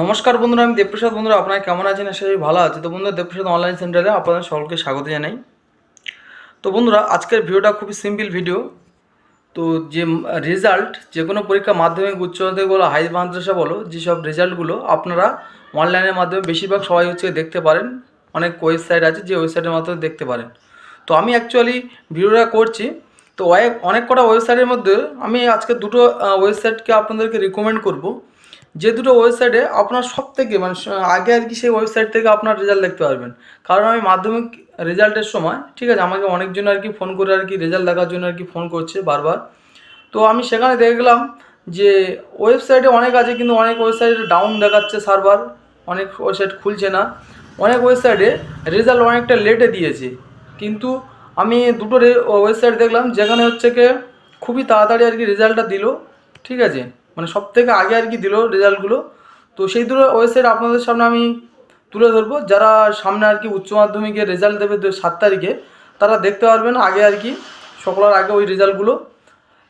নমস্কার বন্ধুরা, আমি দেবপ্রসাদ। বন্ধুরা, আপনারা কেমন আছেন? আশা করি ভালো আছে তো বন্ধুরা, দেবপ্রসাদ অনলাইন সেন্টারে আপনাদের সকলকে স্বাগত জানাই। তো বন্ধুরা, আজকের ভিডিওটা খুবই সিম্পল ভিডিও। তো যে রেজাল্ট, যে কোনো পরীক্ষা মাধ্যমিক, উচ্চ মাধ্যমিক বলো, হাই মাদ্রাসা বলো যেসব রেজাল্টগুলো আপনারা অনলাইনের মাধ্যমে বেশিরভাগ সবাই হচ্ছে দেখতে পারেন। অনেক ওয়েবসাইট আছে, যে ওয়েবসাইটের মাধ্যমে দেখতে পারেন। তো আমি অ্যাকচুয়ালি ভিডিওটা করছি। তো অনেক কটা ওয়েবসাইটের মধ্যে আমি আজকে দুটো ওয়েবসাইটকে আপনাদেরকে রিকমেন্ড করব। যে দুটো ওয়েবসাইটে আপনার সব থেকে মানে আগে আর কি সেই ওয়েবসাইট থেকে আপনার রেজাল্ট দেখতে পারবেন। কারণ আমি মাধ্যমিক রেজাল্টের সময়, ঠিক আছে, আমাকে অনেকজন আর কি ফোন করে আর কি রেজাল্ট দেখার জন্য আর কি ফোন করছে বারবার। তো আমি সেখানে দেখলাম যে ওয়েবসাইটে অনেক আছে, কিন্তু অনেক ওয়েবসাইটে ডাউন দেখাচ্ছে সার্ভার অনেক ওয়েবসাইট খুলছে না। অনেক ওয়েবসাইটে রেজাল্ট অনেকটা লেটে দিয়েছে। কিন্তু আমি দুটো ওয়েবসাইট দেখলাম, যেখানে হচ্ছে কি খুবই তাড়াতাড়ি আর কি রেজাল্টটা দিল, ঠিক আছে। মানে সব থেকে আগে আর কি দিল রেজাল্টগুলো। তো সেই দুটো ওয়েবসাইট আপনাদের সামনে আমি তুলে ধরবো। যারা সামনে আর কি উচ্চ মাধ্যমিকের রেজাল্ট দেবে দু- সাত তারিখে, তারা দেখতে পারবেন আগে আর কি সকলের আগে ওই রেজাল্টগুলো।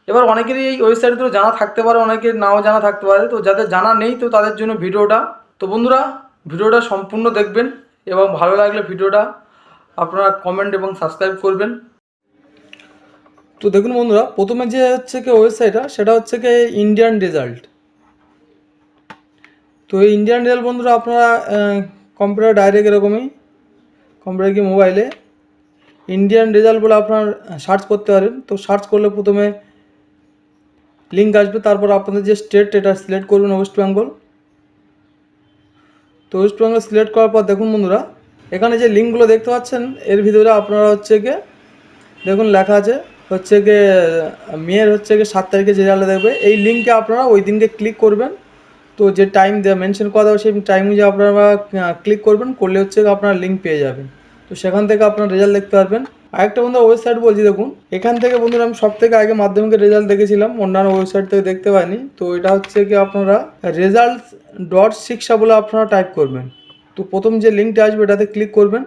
এবার অনেকেরই এই ওয়েবসাইট তো জানা থাকতে পারে, অনেকের নাও জানা থাকতে পারে। তো যাদের জানা নেই, তো তাদের জন্য ভিডিওটা তো বন্ধুরা, ভিডিওটা সম্পূর্ণ দেখবেন এবং ভালো লাগলে ভিডিওটা আপনারা কমেন্ট এবং সাবস্ক্রাইব করবেন। তো দেখুন বন্ধুরা, প্রথমে যে হচ্ছে কি ওয়েবসাইটটা সেটা হচ্ছে কি ইন্ডিয়ান রেজাল্ট তো এই ইন্ডিয়ান রেজাল্ট বন্ধুরা, আপনারা কম্পিউটার ডাইরেক্ট এরকমই কম্পিউটার কি মোবাইলে ইন্ডিয়ান রেজাল্ট বলে আপনার সার্চ করতে পারেন। তো সার্চ করলে প্রথমে লিঙ্ক আসবে, তারপর আপনাদের যে স্টেট এটা সিলেক্ট করবেন ওয়েস্ট বেঙ্গল তো ওয়েস্ট বেঙ্গল সিলেক্ট করার পর দেখুন বন্ধুরা, এখানে যে লিঙ্কগুলো দেখতে পাচ্ছেন, এর ভিতরে আপনারা হচ্ছে গিয়ে দেখুন লেখা আছে হচ্ছে গিয়ে, মেয়ের হচ্ছে গিয়ে সাত তারিখে যে রেজাল্ট দেখবে, এই লিঙ্কে আপনারা ওই দিনকে ক্লিক করবেন। তো যে টাইম দেওয়া মেনশন করা দেওয়া সেই টাইম অনুযায়ী আপনারা ক্লিক করবেন, করলে হচ্ছে আপনারা লিঙ্ক পেয়ে যাবেন। তো সেখান থেকে আপনার রেজাল্ট দেখতে পারবেন। আরেকটা বন্ধু ওয়েবসাইট বলছি, দেখুন। এখান থেকে বন্ধুরা, আমি সব থেকে আগে মাধ্যমিকের রেজাল্ট দেখেছিলাম, অন্যান্য ওয়েবসাইট থেকে দেখতে পাইনি। তো এটা হচ্ছে কি আপনারা রেজাল্ট ডট শিক্ষা বলে আপনারা টাইপ করবেন। তো প্রথম যে লিঙ্কটা আসবে, এটাতে ক্লিক করবেন।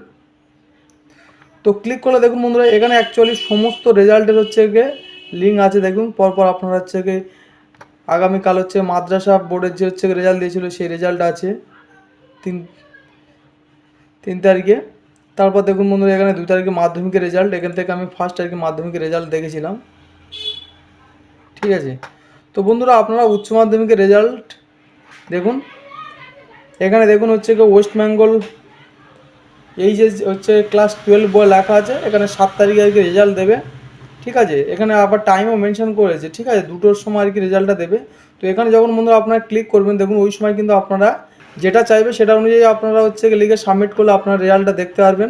তো ক্লিক করলে দেখুন বন্ধুরা, এখানে অ্যাকচুয়ালি সমস্ত রেজাল্টের হচ্ছে গিয়ে লিঙ্ক আছে। দেখুন, পরপর আপনারা হচ্ছে গিয়ে আগামীকাল হচ্ছে মাদ্রাসা বোর্ডের যে হচ্ছে রেজাল্ট দিয়েছিল, সেই রেজাল্ট আছে তিন তিন তারিখে। তারপর দেখুন বন্ধুরা, এখানে দু তারিখে মাধ্যমিকের রেজাল্ট এখান থেকে আমি ফার্স্ট তারিখে মাধ্যমিকের রেজাল্ট দেখেছিলাম। ঠিক আছে? তো বন্ধুরা, আপনারা উচ্চ মাধ্যমিকের রেজাল্ট দেখুন। এখানে দেখুন হচ্ছে কি ওয়েস্ট বেঙ্গল এই যে হচ্ছে ক্লাস টুয়েলভ বলে লেখা আছে, এখানে সাত তারিখে আর কি রেজাল্ট দেবে, ঠিক আছে? এখানে আবার টাইমও মেনশন করেছে, ঠিক আছে? দুটোর সময় আর কি রেজাল্টটা দেবে। তো এখানে যখন বন্ধুরা আপনারা ক্লিক করবেন, দেখুন ওই সময় কিন্তু আপনারা যেটা চাইবে সেটা অনুযায়ী আপনারা হচ্ছে লিখে সাবমিট করলে আপনার রেজাল্টটা দেখতে পারবেন।